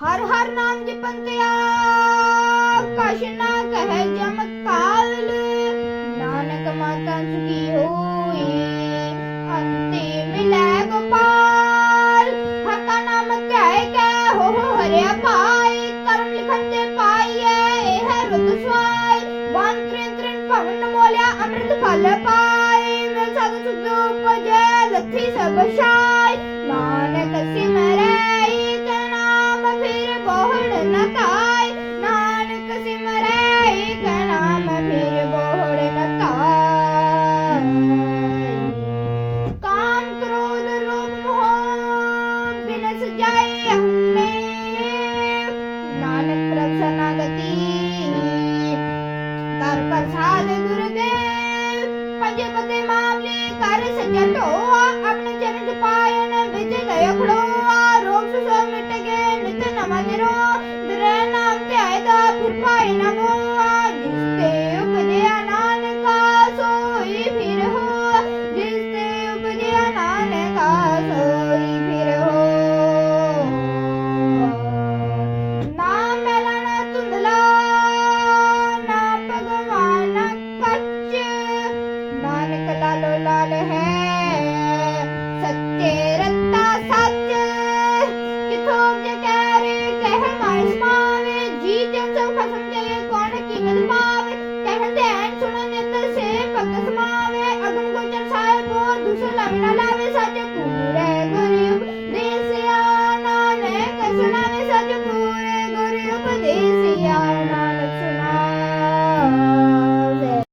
ਹਰ ਹਰ ਨਾਮ ਜਪੰਤਿਆ ਕਛ ਨਾ ਜਮ ਕਾਲ ਨਾਨਕ ਮਾਤਾ ਸੁਖੀ ਹੋਈ, ਅੰਤੇ ਮਿਲੈ ਗੋਪਾਲ। ਹਕਾ ਨਾਮ ਕਹਿ ਕੇ ਹੋ ਹਰਿਆ ਪਾਈ ਕਰਮ ਲਿਖਤ ਤੇ ਪਾਈਏ ਇਹ ਰੁਤ ਸਵਾਈ ਵਨ ਤ੍ਰਿਨ ਤ੍ਰਿਨ ਭਵਨ ਮੋਲਿਆ, ਅੰਮ੍ਰਿਤ ਫਲ ਪਾਈ ਮਿਲ ਸਦ ਸੁਧ ਉਪਜੈ, ਲੱਥੀ ਸਭ Hallelujah. sallallahu alaihi